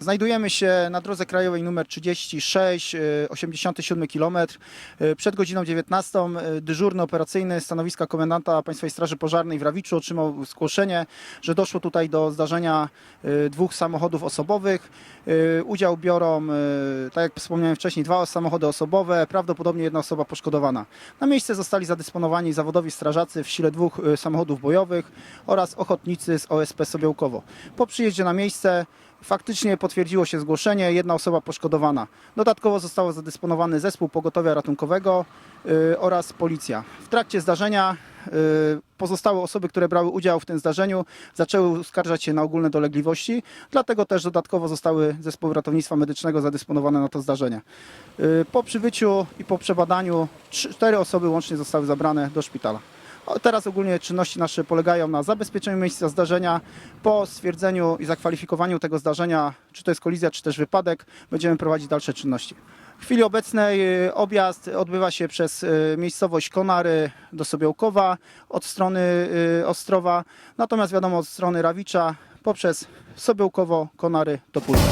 Znajdujemy się na drodze krajowej nr 36, y, 87 km. Przed godziną 19 y, dyżurny operacyjny stanowiska komendanta Państwowej Straży Pożarnej w Rawiczu otrzymał zgłoszenie, że doszło tutaj do zdarzenia y, dwóch samochodów osobowych. Y, Udział biorą, tak jak wspomniałem wcześniej, dwa samochody osobowe, prawdopodobnie jedna osoba poszkodowana. Na miejsce zostali zadysponowani zawodowi strażacy w sile dwóch samochodów bojowych oraz ochotnicy z OSP Sobiełkowo. Po przyjeździe na miejsce faktycznie potwierdziło się zgłoszenie, jedna osoba poszkodowana. Dodatkowo został zadysponowany zespół pogotowia ratunkowego y, oraz policja. W trakcie zdarzenia y, pozostałe osoby, które brały udział w tym zdarzeniu, zaczęły uskarżać się na ogólne dolegliwości, dlatego też dodatkowo zostały zespoły ratownictwa medycznego zadysponowane na to zdarzenie. Y, Po przybyciu i po przebadaniu cztery osoby łącznie zostały zabrane do szpitala. Teraz ogólnie czynności nasze polegają na zabezpieczeniu miejsca zdarzenia. Po stwierdzeniu i zakwalifikowaniu tego zdarzenia, czy to jest kolizja, czy też wypadek, będziemy prowadzić dalsze czynności. W chwili obecnej y, objazd odbywa się przez y, miejscowość Konary do Sobiełkowa od strony y, Ostrowa, natomiast wiadomo od strony Rawicza poprzez Sobiełkowo, Konary do Pólka.